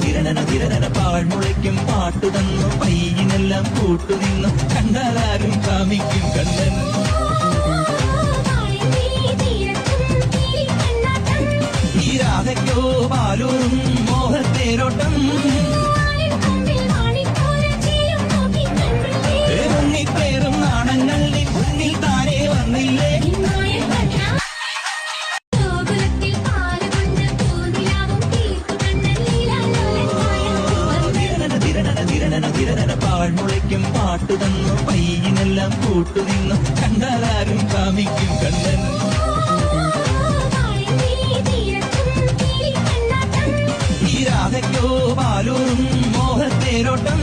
തിരണന തിരണന പാഴ്മുളയ്ക്കും പാട്ടു തന്നു പയ്യനെല്ലാം കൂട്ടുനിന്നു കണ്ടാലാരും കാമിക്കും കണ്ണൻ. ഈ രാധയ്ക്കോ പാലൂരും മോഹത്തേരോട്ടം തിരണന പാഴ്മുളയ്ക്കും പാട്ടു തന്നു പയ്യനെല്ലാം കൂട്ടുനിന്നു കണ്ടാലാരും കാമിക്കും കണ്ണൻ. ഈ രാധയ്ക്കോ പാലൂറും മോഹത്തേരോട്ടം.